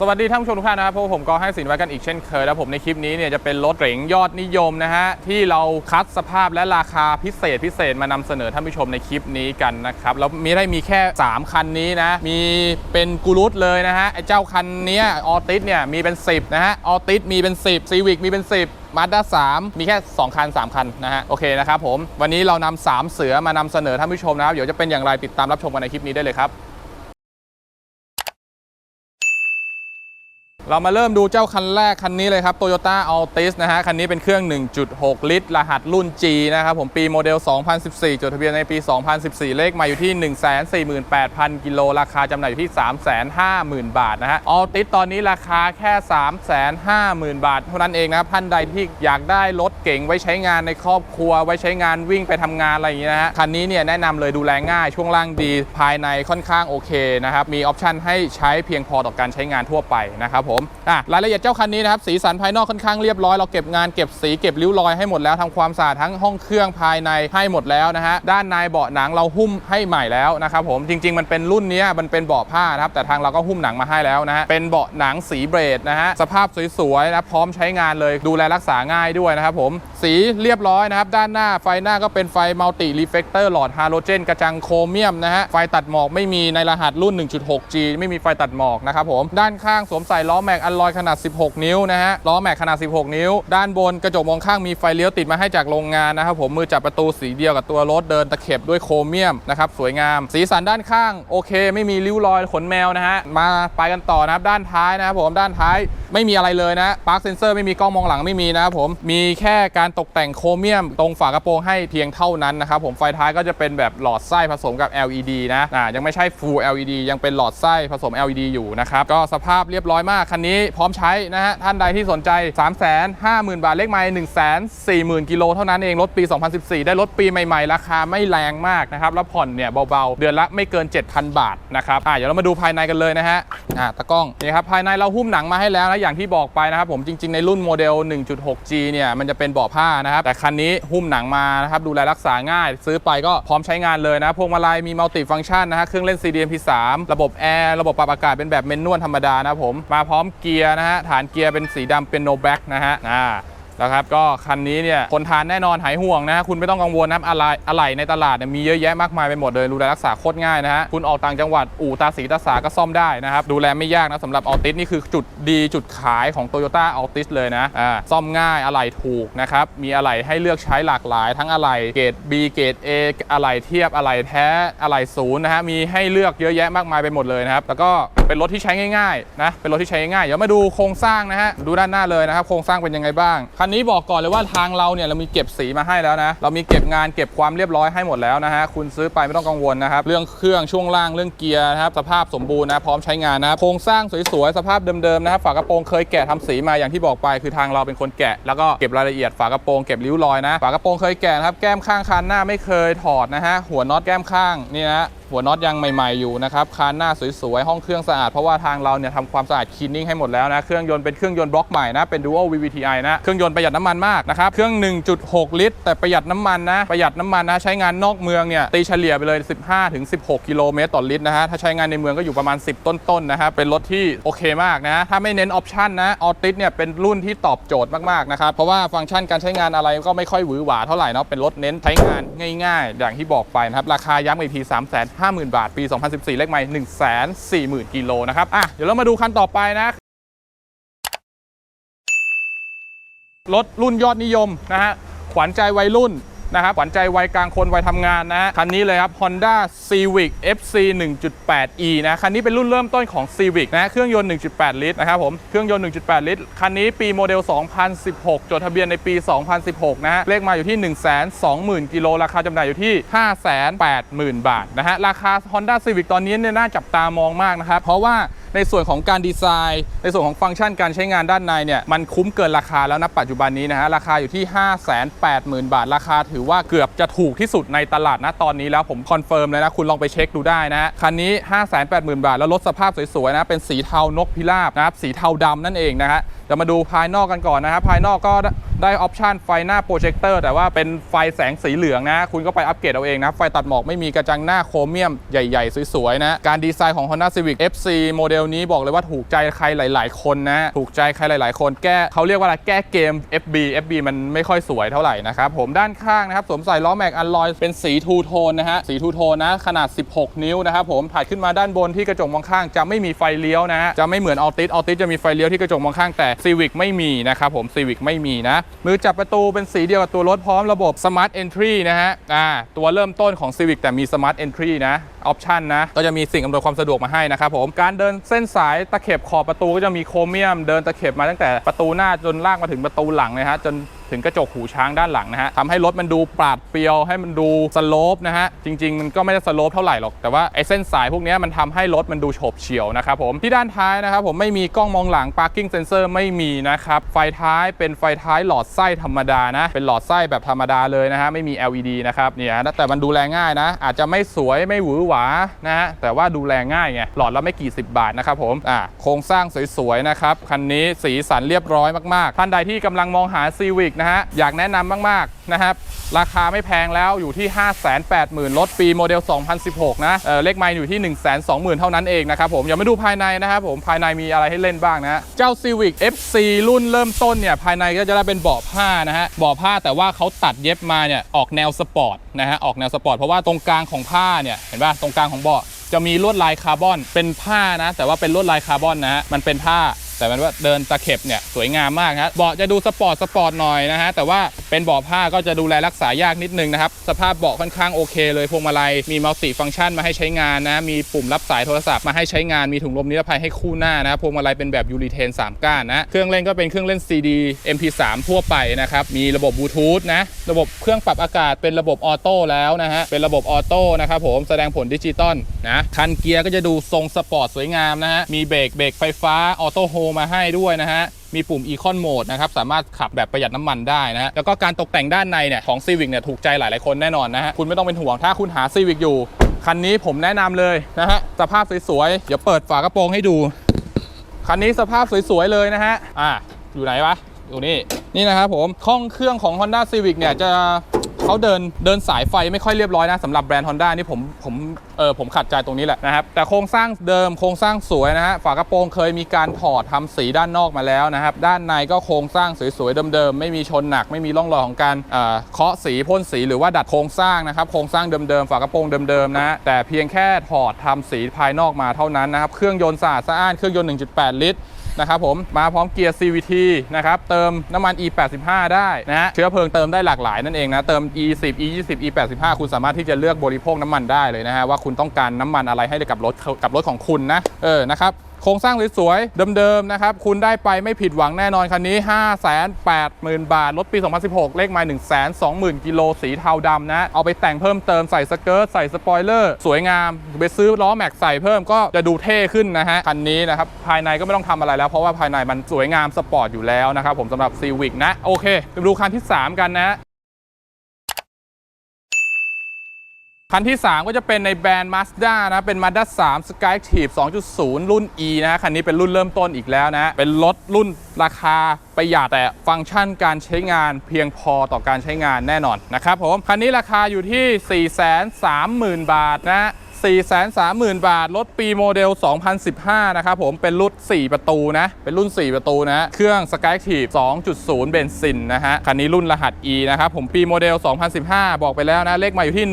สวัสดีท่านผู้ชมทุกท่านนะครับพวกผมก็ให้สินไว้กันอีกเช่นเคยแล้วผมในคลิปนี้เนี่ยจะเป็นรถเก๋งยอดนิยมนะฮะที่เราคัดสภาพและราคาพิเศษพิเศษมานำเสนอท่านผู้ชมในคลิปนี้กันนะครับแล้วมีได้มีแค่ 3 คันนี้นะ มีเป็นกูรุตเลยนะฮะไอ้เจ้าคันนี้ออติสเนี่ยมีเป็น 10 นะฮะออติสมีเป็น 10ซีวิกมีเป็น 10มาด้า3มีแค่ 2 คัน 3 คันนะฮะ โอเคนะครับผม วันนี้เรานำสามเสือมานำเสนอท่านผู้ชมนะครับ เดี๋ยวจะเป็นอย่างไรติดตามรับชมกันในคลิปนี้ได้เลยครับ เรามาเริ่มดูเจ้าคันแรกคันนี้เลยครับ Toyota Altis นะฮะ คันนี้เป็นเครื่อง 1.6 ลิตร รหัสรุ่น G นะครับผมปีโมเดล 2014 จดทะเบียนในปี 2014 เลขมาอยู่ที่ 148,000 กิโล ราคาจำหน่ายอยู่ที่ 350,000 บาทนะฮะ Altis ตอนนี้ราคาแค่ 350,000 บาท เท่านั้นเองนะครับท่านใดที่อยากได้รถเก๋งไว้ใช้งานในครอบครัว ไว้ใช้งานวิ่งไปทำงานอะไรอย่างนี้นะฮะ คันนี้เนี่ยแนะนำเลยดูแลง่ายช่วงล่างดีภายในค่อนข้างโอเคนะครับมีออปชันให้ใช้เพียงพอต่อการใช้งานทั่วไปนะครับผมอะรายละเอียดเจ้าคันนี้นะครับสีสันภายนอกค่อนข้างเรียบร้อยเราเก็บงานเก็บสีเก็บริ้วรอยให้หมดแล้วทำความสะอาดทั้งห้องเครื่องภายในให้หมดแล้วนะฮะด้านในเบาะหนังเราหุ้มให้ใหม่แล้วนะครับผมจริง ๆ มันเป็นรุ่นนี้มันเป็นเบาะผ้านะครับแต่ทางเราก็หุ้มหนังมาให้แล้วนะฮะเป็นเบาะหนังสีเบรดนะฮะสภาพสวยๆนะพร้อมใช้งานเลยดูแลรักษาง่ายด้วยนะครับผมสีเรียบร้อยนะครับด้านหน้าไฟหน้าก็เป็นไฟมัลติรีเฟกเตอร์หลอดฮาโลเจนกระจังโครเมียมนะฮะไฟตัดหมอกไม่มีในรหัสรุ่น 1.6G ไม่มีไฟตัดหมอกนะครับผมด้านข้างสวมใส่ล้อแม็กอัลลอยขนาด 16 นิ้วนะฮะล้อแม็กขนาด 16 นิ้ว ด้านบนกระจกมองข้างมีไฟเลี้ยวติดมาให้จากโรงงานนะครับผมมือจับประตูสีเดียวกับตัวรถเดินตะเข็บด้วยโครเมียมนะครับสวยงาม สีสันด้านข้างโอเค ไม่มีริ้วรอยขนแมวนะฮะมาไปกันต่อนะครับด้านท้ายนะครับผมด้านท้ายไม่มีอะไรเลยนะปาร์คเซนเซอร์ไม่มีกล้องมองหลังไม่มีนะครับผมมีแค่การตกแต่งโครเมียม ตรงฝากระโปรงให้เพียงเท่านั้นนะครับผมไฟท้ายก็จะเป็นแบบหลอดไส้ผสมกับ LED นะอ่ายังไม่ใช่ Full LED ยังเป็นหลอดไส้ผสม LED อยู่นะครับก็สภาพเรียบร้อยมากคันนี้พร้อมใช้นะฮะท่านใดที่สนใจ 350,000 บาทเลขไมล์140,000 กิโลเท่านั้นเองรถปี 2014 ได้รถปีใหม่ ๆ ราคาไม่แรงมากนะครับแล้วผ่อนเนี่ยเบาๆ เดือนละไม่เกิน 7,000 บาทนะครับอ่าเดี๋ยวเรามาดูภายในกันเลยนะฮะอ่าตะกล้องนี่ครับภายในเราหุ้มหนังมาให้แล้วนะอย่างที่บอกไปนะครับผมจริง ๆในรุ่นโมเดล 1.6G เนี่ยมันจะเป็นเบาะผ้านะครับแต่คันนี้หุ้มหนังมานะครับดูแลรักษาง่าย ซื้อไปก็พร้อมใช้งานเลยนะพวงมาลัยมีมัลติฟังก์ชันนะฮะเครื่องเล่น CDMP3 ระบบแอร์ระบบปรับอากาศเป็นแบบเมนนวลธรรมดานะผมมาพร้อมเกียร์นะฮะฐานเกียร์เป็นสีดำเป็นโนแบ็กนะฮะอ่านะครับก็คันนี้เนี่ยคนทานแน่นอนหายห่วงนะฮะคุณไม่ต้องกังวลนะครับอะไรอะไรในตลาดเนี่ยมีเยอะแยะมากมายไปหมดเลยดูแลรักษาโคตรง่ายนะฮะคุณออกต่างจังหวัดอู่ตาสีตาสาก็ซ่อมได้นะครับดูแลไม่ยากนะสำหรับออติสนี่คือจุดดีจุดขายของ Toyota a l t i s เลยนะอ่าซ่อมง่ายอะไหล่ถูกนะครับมีอะไหล่ให้เลือกใช้หลากหลาย ทั้งอะไหล่เกรด B เกรด A อะไหล่เทียบอะไหล่แท้อะไหล่ศูนย์นะฮะมีให้เลือกเยอะแยะมากมายไปหมดเลยนะครับแล้วก็เป็นรถที่ใช้ง่ายๆนะเป็นรถที่ใช้ง่ายๆเดี๋ยวมาดูโครงสร้างนะฮะดูด้านหน้าเลยนะครับโครงสร้างเป็นยังไงบ้างคันนี้บอกก่อนเลยว่าทางเราเนี่ยเรามีเก็บสีมาให้แล้วนะเรามีเก็บงานเก็บความเรียบร้อยให้หมดแล้วนะฮะคุณซื้อไปไม่ต้องกังวลนะครับเรื่องเครื่องช่วงล่างเรื่องเกียร์นะครับสภาพสมบูรณ์นะพร้อมใช้งานนะครับโครงสร้างสวยๆสภาพเดิมๆนะครับฝากระโปรงเคยแกะทำสีมาอย่างที่บอกไป คือทางเราเป็นคนแกะ แล้วก็เก็บรายละเอียดฝากระโปรงเก็บริ้วรอยนะฝากระโปรงเคยแกะนะครับแก้มข้างคันหน้าไม่เคยถอดนะฮะหัวน็อตแก้มข้างนี่นะหัวน็อตยังใหม่ๆอยู่นะครับคานหน้าสวยๆ ห้องเครื่องสะอาด เพราะว่าทางเราเนี่ยทำความสะอาดคีนนิ่งให้หมดแล้วนะ เครื่องยนต์เป็นเครื่องยนต์บล็อกใหม่นะ เป็น Dual VVTi นะ เครื่องยนต์ประหยัดน้ำมันมากนะครับ เครื่อง 1.6 ลิตร แต่ประหยัดน้ำมันนะ ประหยัดน้ำมันนะ ใช้งานนอกเมืองเนี่ยตีเฉลี่ยไปเลย 15-16 กิโลเมตรต่อลิตรนะฮะ ถ้าใช้งานในเมืองก็อยู่ประมาณ 10 ต้นๆนะครับเป็นรถที่โอเคมากนะ ถ้าไม่เน้นออปชันนะ ออติสเนี่ยเป็นรุ่นที่ตอบโจทย์มากๆนะครับ เพราะว่าฟังก์ชันการใช้งานอะไรก็ไม่ค่อยหวือหวาเท่าไหร่เนาะ เป็นรถเน้นใช้งานง่าย ๆ อย่างที่บอกไปนะครับ ราคาย้ำอีกที50,000 บาท ปี 2014 เลขไมล์140,000 กิโลนะครับ อะ เดี๋ยวเรามาดูคันต่อไปนะ รถรุ่นยอดนิยมนะฮะ ขวัญใจวัยรุ่น นะครับขวัญใจวัยกลางคนวัยทำงานนะฮะคันนี้เลยครับ Honda Civic FC 1.8e นะคันนี้เป็นรุ่นเริ่มต้นของ Civic นะเครื่องยนต์ 1.8 ลิตรนะครับผมเครื่องยนต์ 1.8 ลิตร คันนี้ปีโมเดล 2016 จดทะเบียนในปี 2016 นะฮะเลขมาอยู่ที่ 120,000 กิโลราคาจำหน่ายอยู่ที่ 580,000 บาทนะฮะราคา Honda Civic ตอนนี้เนี่ยน่าจับตามองมากนะครับเพราะว่า ในส่วนของการดีไซน์ ในส่วนของฟังก์ชันการใช้งานด้านในเนี่ยมันคุ้มเกินราคาแล้วนะปัจจุบันนี้นะฮะราคาอยู่ที่ 580,000 บาท ราคาถือว่าเกือบจะถูกที่สุดในตลาดนะตอนนี้แล้วผมคอนเฟิร์มเลยนะคุณลองไปเช็คดูได้นะฮะคันนี้ 580,000 บาท แล้วรถสภาพสวยๆนะเป็นสีเทานกพิราบนะครับสีเทาดำนั่นเองนะฮะเดี๋ยวมาดูภายนอกกันก่อนนะครับภายนอกก็ได้ออปชันไฟหน้าโปรเจคเตอร์แต่ว่าเป็นไฟแสงสีเหลืองนะ คุณก็ไปอัปเกรดเอาเองนะ ไฟตัดหมอกไม่มีกระจังหน้าโครเมียมใหญ่ ๆ สวย ๆ นะ การดีไซน์ของ Honda Civic FC โมเดลนี้บอกเลยว่าถูกใจใครหลาย ๆ คนนะ ถูกใจใครหลาย ๆ คนแก้เขาเรียกว่าอะไรแก้เกม FB FB มันไม่ค่อยสวยเท่าไหร่นะครับผมด้านข้างนะครับสวมใส่ล้อแม็กอัลลอยเป็นสีทูโทนนะฮะสีทูโทนนะขนาด 16 นิ้วนะครับผมถ่ายขึ้นมาด้านบนที่กระจกมองข้างจะไม่มีไฟเลี้ยวนะฮะจะไม่เหมือนออติสออติสจะมีไฟเลี้ยวที่กระจกมองข้างแต่ Civic ไม่มีนะครับผม Civic ไม่มีนะมือจับประตูเป็นสีเดียวกับตัวรถพร้อมระบบ Smart Entry นะฮะอ่าตัวเริ่มต้นของ Civic แต่มี Smart Entry นะ ออปชันนะ ก็จะมีสิ่งอำนวยความสะดวกมาให้นะครับผม การเดินเส้นสายตะเข็บขอบประตูก็จะมีโครเมียม เดินตะเข็บมาตั้งแต่ประตูหน้าจนลากมาถึงประตูหลังนะฮะจนถึงกระจกหูช้างด้านหลังนะฮะทำให้รถมันดูปราดเปรียวให้มันดูสโลปนะฮะ จริง ๆ มันก็ไม่ได้สโลปเท่าไหร่หรอก แต่ว่าไอ้เส้นสายพวกนี้มันทำให้รถมันดูโฉบเฉี่ยวนะครับผม ที่ด้านท้ายนะครับผมไม่มีกล้องมองหลัง parking sensor ไม่มีนะครับ ไฟท้ายเป็นไฟท้ายหลอดไส้ธรรมดานะ เป็นหลอดไส้แบบธรรมดาเลยนะฮะ ไม่มี LED นะครับ เนี่ย แต่มันดูแลง่ายนะ อาจจะไม่สวยไม่หวือหวานะฮะแต่ว่าดูแลง่ายไงหลอดละไม่กี่สิบบาทนะครับผมอ่าโครงสร้างสวยๆนะครับคันนี้สีสันเรียบร้อยมากๆท่านใดที่กำลังมองหา c ีวิกนะฮะอยากแนะนำมากๆ นะครับ ราคาไม่แพงแล้วอยู่ที่ 580,000 รถปีโมเดล 2016 นะเเลขไมล์อยู่ที่ 120,000 เท่านั้นเองนะครับผมอย่ามาดูภายในนะครับผมภายในมีอะไรให้เล่นบ้างนะ เจ้า Civic FC รุ่นเริ่มต้นเนี่ย ภายในก็จะได้เป็นเบาะผ้านะฮะเบาะผ้าแต่ว่าเขาตัดเย็บมาเนี่ย ออกแนวสปอร์ตนะฮะออกแนวสปอร์ตเพราะว่าตรงกลางของผ้าเนี่ยเห็นป่ะตรงกลางของเบาะจะมีลวดลายคาร์บอนเป็นผ้านะ แต่ว่าเป็นลวดลายคาร์บอนนะฮะมันเป็นผ้า แต่มันว่าเดินตะเข็บเนี่ยสวยงามมากครับเบาะจะดูสปอร์ตสปอร์ตหน่อยนะฮะแต่ว่าเป็นเบาะผ้าก็จะดูแลรักษายากนิดนึงนะครับสภาพเบาะค่อนข้างโอเคเลยพวงมาลัยมีมัลติฟังก์ชันมาให้ใช้งานนะมีปุ่มรับสายโทรศัพท์มาให้ใช้งานมีถุงลมนิรภัยให้คู่หน้านะพวงมาลัยเป็นแบบยูริเทน3ก้านนะเครื่องเล่นก็เป็นเครื่องเล่น CD MP3 ทั่วไปนะครับมีระบบบลูทูธนะระบบเครื่องปรับอากาศเป็นระบบออโต้แล้วนะฮะเป็นระบบออโต้นะครับผมแสดงผลดิจิตอลนะคันเกียร์ก็จะดูทรงสปอร์ตสวยงามนะฮะมีเบรกเบรกไฟฟ้าออโต้โฮมาให้ด้วยนะฮะ มีปุ่ม Econ Mode นะครับ สามารถขับแบบประหยัดน้ำมันได้นะฮะแล้วก็การตกแต่งด้านในเนี่ยของ Civic เนี่ยถูกใจหลายๆคนแน่นอนนะฮะ คุณไม่ต้องเป็นห่วงถ้าคุณหา Civic อยู่ คันนี้ผมแนะนำเลยนะฮะ สภาพสวยๆ เดี๋ยวเปิดฝากระโปรงให้ดู คันนี้สภาพสวยๆ เลยนะฮะ อ่าอยู่ไหนวะอยู่นี่นี่นะครับผมห้องเครื่องของ Honda Civic เนี่ยจะ เขาเดินเดินสายไฟไม่ค่อยเรียบร้อยนะสำหรับแบรนด์ Honda นี่ผมผมเออผมขัดใจตรงนี้แหละนะครับแต่โครงสร้างเดิมโครงสร้างสวยนะฮะฝากระโปรงเคยมีการถอดทำสีด้านนอกมาแล้วนะครับด้านในก็โครงสร้างสวยๆเดิมๆไม่มีชนหนักไม่มีร่องรอยของการเอ่อเคาะสีพ่นสีหรือว่าดัดโครงสร้างนะครับโครงสร้างเดิมๆฝากระโปรงเดิมๆนะฮะแต่เพียงแค่ถอดทำสีภายนอกมาเท่านั้นนะครับเครื่องยนต์สะอาดสะอ้านเครื่องยนต์ 1.8 ลิตร นะครับผมมาพร้อมเกียร์ CVT นะครับเติมน้ำมัน E85 ได้นะฮะเชื้อเพลิงเติมได้หลากหลายนั่นเองนะเติม E10 E20 E85 คุณสามารถที่จะเลือกบริโภคน้ำมันได้เลยนะฮะว่าคุณต้องการน้ำมันอะไรให้กับรถกับรถของคุณนะเออนะครับ โครงสร้างสวยๆเดิมๆนะครับคุณได้ไปไม่ผิดหวังแน่นอนคันนี้ 580,000 บาท รถปี 2016 เลขไมล์120,000 กิโลสีเทาดำนะ เอาไปแต่งเพิ่มเติมใส่สเกิร์ตใส่สปอยเลอร์ สวยงามไปซื้อล้อแม็กใส่เพิ่มก็จะดูเท่ขึ้นนะฮะ คันนี้นะครับ ภายในก็ไม่ต้องทำอะไรแล้ว เพราะว่าภายในมันสวยงามสปอร์ตอยู่แล้วนะครับผมสำหรับ Civic นะ โอเคไปดูคันที่ 3 กันนะ คันที่ 3 ก็จะเป็นในแบรนด์ Mazda นะ เป็น Mazda 3 Skyactiv 2.0 รุ่น E นะ คันนี้เป็นรุ่นเริ่มต้นอีกแล้วนะ เป็นรถรุ่นราคาประหยัดแต่ฟังก์ชันการใช้งานเพียงพอต่อการใช้งานแน่นอนนะครับผม คันนี้ราคาอยู่ที่ 430,000 บาทนะ 430,000 บาท รถปีโมเดล 2015 นะครับผม เป็นรุ่น 4 ประตูนะ เป็นรุ่น 4 ประตูนะ เครื่อง Skyactiv 2.0 เบนซินนะฮะ คันนี้รุ่นรหัส E นะครับผม ปีโมเดล 2015 บอกไปแล้วนะ เลขมาอยู่ที่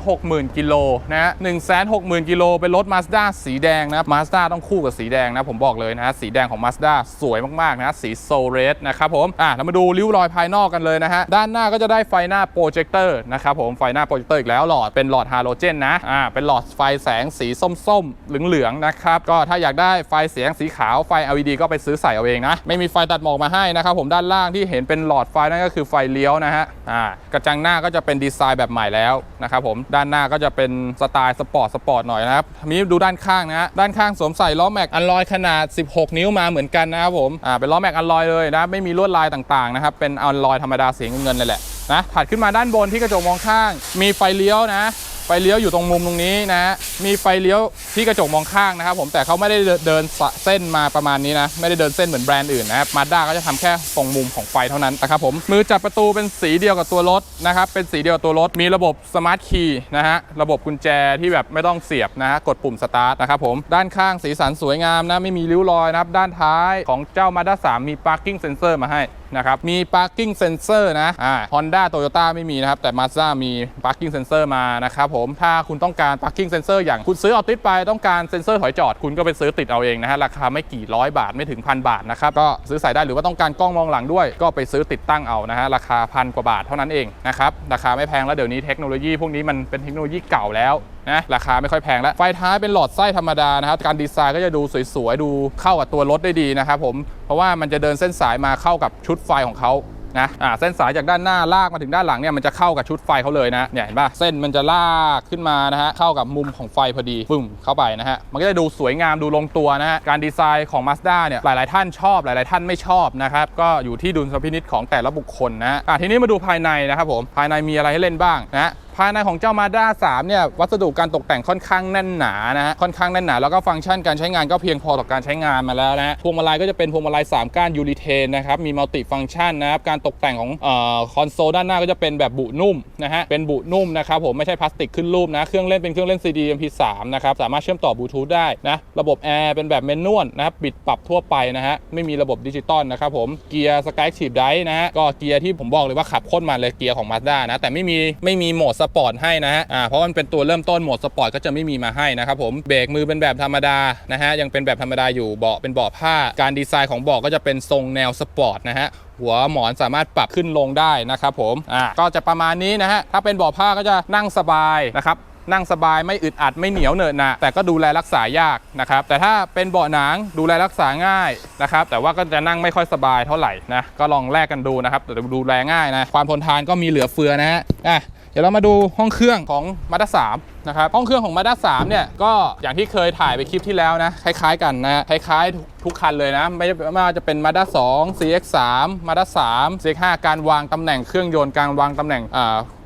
160,000 กิโลนะฮะ160,000 กิโล เป็นรถ Mazda สีแดงนะ Mazda ต้องคู่กับสีแดงนะ ผมบอกเลยนะ สีแดงของ Mazda สวยมาก ๆ นะ สีโซเรสนะครับผม อะเรามาดูริ้วรอยภายนอกกันเลยนะฮะ ด้านหน้าก็จะได้ไฟหน้าโปรเจคเตอร์นะครับผม ไฟหน้าโปรเจคเตอร์อีกแล้วหลอด เป็นหลอดฮาโลเจนนะ อ่า เป็นหลอดไฟแสงสีส้มๆ เหลืองๆนะครับ ก็ถ้าอยากได้ไฟเสียงสีขาวไฟ LED ก็ไปซื้อใส่เอาเองนะ ไม่มีไฟตัดหมอกมาให้นะครับผมด้านล่างที่เห็นเป็นหลอดไฟนั่นก็คือไฟเลี้ยวนะฮะอ่ากระจังหน้าก็จะเป็นดีไซน์แบบใหม่แล้วนะครับผมด้านหน้าก็จะเป็นสไตล์สปอร์ตสปอร์ตหน่อยนะครับมีดูด้านข้างนะฮะด้านข้างสวมใส่ล้อแม็กอัลลอยขนาด 16 นิ้วมาเหมือนกันนะครับผมอ่าเป็นล้อแม็กอัลลอยเลยนะไม่มีลวดลายต่างๆนะครับเป็นอัลลอยธรรมดาสีเงินเลยแหละนะถัดขึ้นมาด้านบนที่กระจกมองข้าง มีไฟเลี้ยวนะ ฟไฟเลี้ยวอยู่ตรงมุมตรงนี้นะมีไฟเลี้ยวที่กระจกมองข้างนะครับ ผมแต่เขาไม่ได้เดินเส้นมาประมาณนี้นะไม่ได้เดินเส้นเหมือนแบรนด์อื่นนะครับมาด้าก็จะทำแค่ตรงมุมของไฟเท่านั้นนะครับผมมือจับประตูเป็นสีเดียวกับตัวรถนะครับเป็นสีเดียวกับตัวรถ มีระบบสมาร์ทคีย์นะฮะระบบกุญแจที่แบบไม่ต้องเสียบนะฮะกดปุ่มสตาร์ทนะครับผมด้านข้างสีสันสวยงามนะไม่มีริ้วรอยนะครับด้านท้ายของเจ้า Mazda 3มี parking sensor มาให้ นะครับ มี parking sensor นะอ่า Honda Toyota ไม่มีนะครับ แต่ Mazda มี parking sensor มานะครับผม ถ้าคุณต้องการ parking sensor อย่างคุณซื้อเอาติดไปต้องการเซ็นเซอร์ถอยจอดคุณก็ไปซื้อติดเอาเองนะฮะ ราคาไม่กี่ร้อยบาทไม่ถึงพันบาทนะครับ ก็ซื้อใส่ได้หรือว่าต้องการกล้องมองหลังด้วย ก็ไปซื้อติดตั้งเอานะฮะ ราคาพันกว่าบาทเท่านั้นเองนะครับ ราคาไม่แพงแล้วเดี๋ยวนี้เทคโนโลยีพวกนี้มันเป็นเทคโนโลยีเก่าแล้ว นะราคาไม่ค่อยแพงแล้วไฟท้ายเป็นหลอดไส้ธรรมดานะครับการดีไซน์ก็จะดูสวยๆ ดูเข้ากับตัวรถได้ดีนะครับผมเพราะว่ามันจะเดินเส้นสายมาเข้ากับชุดไฟของเขานะอ่าเส้นสายจากด้านหน้าลากมาถึงด้านหลังเนี่ยมันจะเข้ากับชุดไฟเขาเลยนะเนี่ยเห็นป่ะเส้นมันจะลากขึ้นมานะฮะเข้ากับมุมของไฟพอดีปึ้มเข้าไปนะฮะมันก็จะดูสวยงามดูลงตัวนะฮะการดีไซน์ของ Mazda เนี่ยหลาย ๆ ท่านชอบหลาย ๆ ท่านไม่ชอบนะครับก็อยู่ที่ดุลพินิจของแต่ละบุคคลนะอะทีนี้มาดูภายในนะครับผมภายในมีอะไรให้เล่นบ้างนะ ภายในของเจ้า Mazda 3เนี่ยวัสดุการตกแต่งค่อนข้างแน่นหนานะฮะค่อนข้างแน่นหนาแล้วก็ฟังก์ชันการใช้งานก็เพียงพอต่อการใช้งานมาแล้วนะฮะพวงมาลัยก็จะเป็นพวงมาลัย3ก้านยูริเทนนะครับมีมัลติฟังก์ชันนะครับการตกแต่งของเอ่อคอนโซลด้านหน้าก็จะเป็นแบบบุนุ่มนะฮะเป็นบุนุ่มนะครับผมไม่ใช่พลาสติกขึ้นรูปนะเครื่องเล่นเป็นเครื่องเล่น CD MP3 นะครับสามารถเชื่อมต่อบลูทูธได้นะระบบแอร์เป็นแบบเมนนวลนะครับบิดปรับทั่วไปนะฮะไม่มีระบบดิจิตอลนะครับผมเกียร์สกายทีบไดนะฮะก็เกียร์ที่ผมบอกเลยว่าขับโคตรมันเลยเกียร์ของ Mazda นะแต่ไม่มีไม่มีโหมดสปอร์ตให้นะฮะอ่าเพราะมันเป็นตัวเริ่มต้นโหมดสปอร์ตก็จะไม่มีมาให้นะครับผมเบรกมือเป็นแบบธรรมดานะฮะยังเป็นแบบธรรมดาอยู่เบาะเป็นเบาะผ้า การดีไซน์ของเบาะก็จะเป็นทรงแนวสปอร์ตนะฮะหัวหมอนสามารถปรับขึ้นลงได้นะครับผมอ่าก็จะประมาณนี้นะฮะถ้าเป็นเบาะผ้าก็จะนั่งสบายนะครับนั่งสบายไม่อึดอัดไม่เหนียวเหนอะหนะแต่ก็ดูแลรักษายากนะครับแต่ถ้าเป็นเบาะหนังดูแลรักษาง่ายนะครับแต่ว่าก็จะนั่งไม่ค่อยสบายเท่าไหร่นะก็ลองแลกกันดูนะครับแต่ดูแลง่ายนะความทนทานก็มีเหลือเฟือนะฮะอะ เดี๋ยวเรามาดูห้องเครื่องของมาด้า3นะครับห้องเครื่องของมาด้า3เนี่ยก็อย่างที่เคยถ่ายไปคลิปที่แล้วนะ คล้ายๆกันนะคล้ายๆ ทุกคันเลยนะ ไม่ว่าจะเป็น Mazda 2 CX3 Mazda 3 CX5 การวางตำแหน่งเครื่องยนต์การวางตำแหน่ง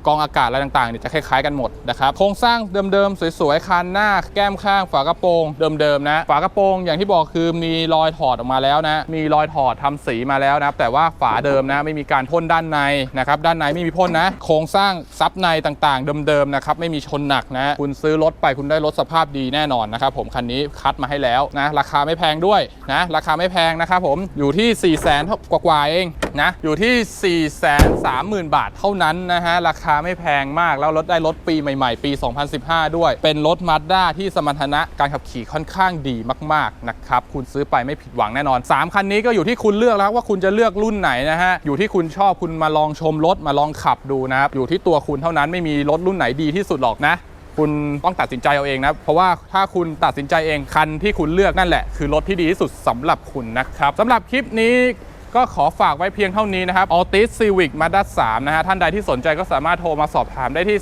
กองอากาศอะไรต่างๆเนี่ยจะคล้ายๆกันหมดนะครับโครงสร้างเดิมๆ สวยๆคันหน้า แก้มข้างฝากระโปรงเดิมๆนะฝากระโปรงอย่างที่บอกคือมีรอยถอดออกมาแล้วนะ มีรอยถอดทำสีมาแล้วนะครับแต่ว่าฝาเดิมนะไม่มีการพ่นด้านในนะครับด้านในไม่มีพ่นนะ โครงสร้างซับในต่างๆ เดิมๆนะครับไม่มีชนหนักนะคุณซื้อรถไปคุณได้รถสภาพดีแน่นอนนะครับผมคันนี้คัดมาให้แล้วนะราคาไม่แพงด้วยนะราคาไม่แพงนะครับผมอยู่ที่4 0 0 0 0 0กว่าๆเองนะอยู่ที่4 3 0 0 0 0บาทเท่านั้นนะฮะราคาไม่แพงมากแล้วรถได้รถปีใหม่ๆ ปี 2015 ด้วย เป็นรถ Mazda ที่สมรรถนะการขับขี่ค่อนข้างดีมากๆนะครับคุณซื้อไปไม่ผิดหวังแน่นอน 3 คันนี้ก็อยู่ที่คุณเลือกแล้วว่าคุณจะเลือกรุ่นไหนนะฮะอยู่ที่คุณชอบคุณมาลองชมรถมาลองขับดูนะครับอยู่ที่ตัวคุณเท่านั้นไม่มีรถรุ่นไหนดีที่สุดหรอกนะ คุณต้องตัดสินใจเอาเองนะ เพราะว่าถ้าคุณตัดสินใจเองคันที่คุณเลือกนั่นแหละ คือรถที่ดีที่สุดสำหรับคุณนะครับสำหรับคลิปนี้ก็ขอฝากไว้เพียงเท่านี้นะครับ Altis Civic Mazda 3 นะฮะ ท่านใดที่สนใจก็สามารถโทรมาสอบถามได้ที่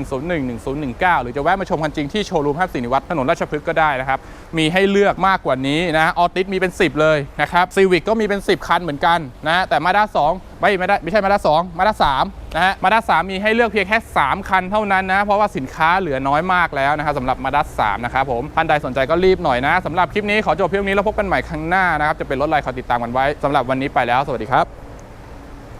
0901011019 หรือจะแวะมาชมคันจริงที่โชว์รูมห้าสินิวัฒน์ถนนราชพฤกษ์ก็ได้นะครับ มีให้เลือกมากกว่านี้นะ Altis มีเป็น 10 เลยนะครับ Civic ก็มีเป็น 10 คันเหมือนกันนะ แต่ Mazda 2 ไม่ไม่ได้ไม่ใช่มาด้าสองมาด้าสามนะฮะมาด้าสามมีให้เลือกเพียงแค่ 3 คันเท่านั้นนะ เพราะว่าสินค้าเหลือน้อยมากแล้วนะครับสำหรับมาด้าสามนะครับผมท่านใดสนใจก็รีบหน่อยนะสำหรับคลิปนี้ขอจบเพียงนี้แล้วพบกันใหม่ครั้งหน้านะครับจะเป็นรถอะไรขอติดตามกันไว้สำหรับวันนี้ไปแล้ว สวัสดีครับ